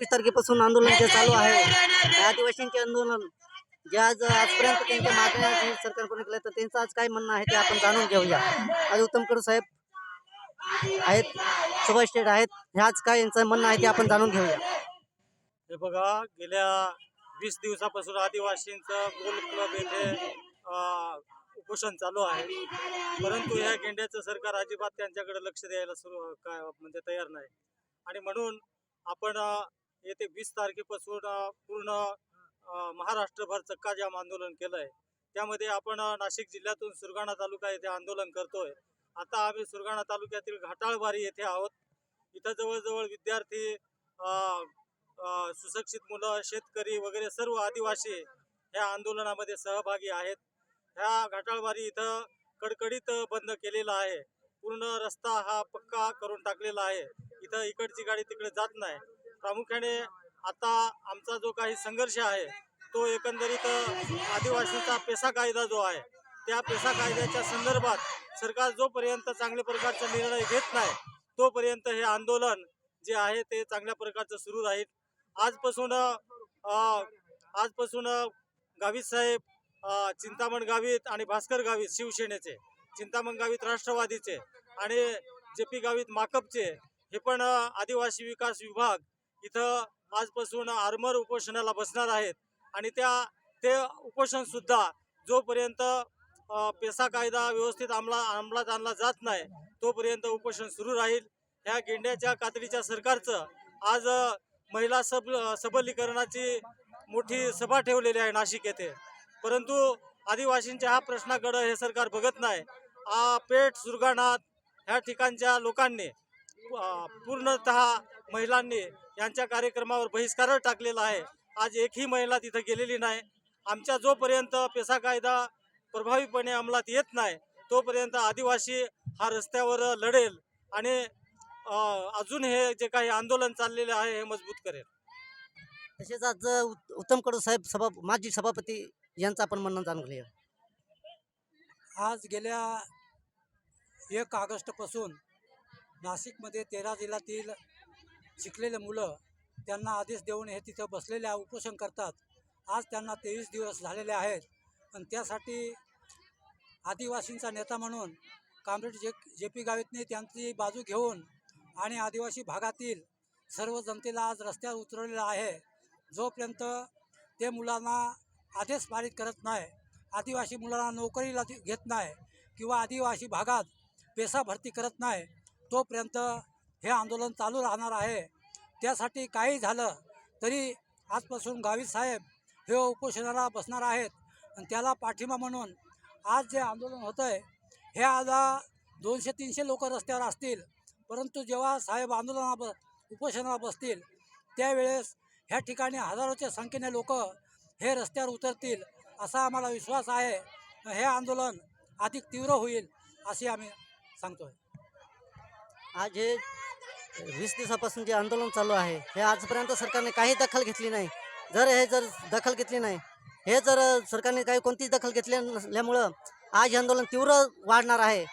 वीस तारखेपासून आंदोलन जे चालू आहे. आदिवासींचे आंदोलन जे आज आजपर्यंत त्यांच्या मागण्या सरकारकडून केल्या तर त्यांचं आज काय म्हणणं आहे ते आपण जाणून घेऊया. आज उत्तम कडू साहेब आहेत सुभाष शेठ आहेत हे आज काय यांचं म्हणणं आहे ते आपण जाणून घेऊया. हे बघा गेल्या वीस दिवसापासून आदिवासींचं गोल क्लब येथे उपोषण चालू आहे. परंतु ह्या गेंड्याचं सरकार अजिबात त्यांच्याकडे लक्ष द्यायला सुरू काय म्हणजे तयार नाही. आणि म्हणून आपण येते वीस तारखेपासून पूर्ण महाराष्ट्रभर चक्काजाम आंदोलन केलं आहे. त्यामध्ये आपण नाशिक जिल्ह्यातून सुरगाणा तालुका येथे आंदोलन करतोय. आता आम्ही सुरगाणा तालुक्यातील घाटाळबारी येथे आहोत. इथं जवळजवळ विद्यार्थी सुशिक्षित मुलं शेतकरी वगैरे सर्व आदिवासी ह्या आंदोलनामध्ये सहभागी आहेत. ह्या घाटाळबारी इथं कडकडीत बंद केलेला आहे. पूर्ण रस्ता हा पक्का करून टाकलेला आहे. इथं इकडची गाडी तिकडे जात नाही. प्रामुख्याने आता आमचा जो काही संघर्ष आहे तो एकंदरीत आदिवासींचा पेसा कायदा जो आहे त्या पेसा कायद्याच्या संदर्भात सरकार जोपर्यंत चांगल्या प्रकारचा निर्णय घेत नाही तोपर्यंत हे आंदोलन जे आहे ते चांगल्या प्रकारचं सुरू राहील. आजपासून आजपासून गावित साहेब चिंतामण गावित आणि भास्कर गावित शिवसेनेचे चिंतामण गावित राष्ट्रवादीचे आणि जे पी गावित माकपचे हे पण आदिवासी विकास विभाग इथं आजपासून आरमर उपोषणाला बसणार आहेत. आणि त्या ते उपोषणसुद्धा जोपर्यंत पेसा कायदा व्यवस्थित अंमला अंमलात आणला जात नाही तोपर्यंत उपोषण सुरू राहील. ह्या गेंड्याच्या कातडीच्या सरकारचं आज महिला सब सबलीकरणाची मोठी सभा ठेवलेली आहे नाशिक येथे. परंतु आदिवासींच्या ह्या प्रश्नाकडं हे सरकार बघत नाही. आ, पेठ सुरगाणात ह्या ठिकाणच्या लोकांनी पूर्णतः महिलांनी यांच्या कार्यक्रमावर बहिष्कार टाकलेला आहे. आज एकही महिला तिथं गेलेली नाही. आमच्या जोपर्यंत पेसा कायदा प्रभावीपणे अंमलात येत नाही तोपर्यंत आदिवासी हा रस्त्यावर लढेल आणि अजून हे जे काही आंदोलन चाललेले आहे हे मजबूत करेल. तसेच आज उत- उत्तम कडू साहेब सभा माजी सभापती यांचं आपण म्हणणं जाणून घेऊया. आज गेल्या एक ऑगस्टपासून नाशिकमध्ये तेरा जिल्ह्यातील शिकलेले मुलं त्यांना आदेश देऊन हे तिथं बसलेले उपोषण करतात. आज त्यांना तेवीस दिवस झालेले आहेत. आणि त्यासाठी आदिवासींचा नेता म्हणून कामरेड जे जे पी गावितने त्यांची बाजू घेऊन आणि आदिवासी भागातील सर्व जनतेला आज रस्त्यावर उतरवलेला आहे. जोपर्यंत ते मुलांना आदेश पारित करत नाही आदिवासी मुलांना नोकरीला घेत नाही किंवा आदिवासी भागात पेसा भरती करत नाही तोपर्यंत हे आंदोलन चालू राहणार आहे त्यासाठी काही झालं तरी आजपासून गावित साहेब हे उपोषणाला बसणार आहेत. आणि त्याला पाठिंबा म्हणून आज जे आंदोलन होतं आहे हे आज दोनशे तीनशे लोक रस्त्यावर असतील. परंतु जेव्हा साहेब आंदोलना ब उपोषणाला बसतील त्यावेळेस ह्या ठिकाणी हजारोच्या संख्येने लोक हे रस्त्यावर उतरतील असा आम्हाला विश्वास आहे. हे आंदोलन अधिक तीव्र होईल असे आम्ही सांगतोय. आज हे वीस दिवसापासून जे आंदोलन चालू आहे हे आजपर्यंत सरकारने काही दखल घेतली नाही. जर हे जर दखल घेतली नाही हे जर सरकारने काही कोणतीच दखल घेतली नसल्यामुळं आज हे आंदोलन तीव्र वाढणार आहे.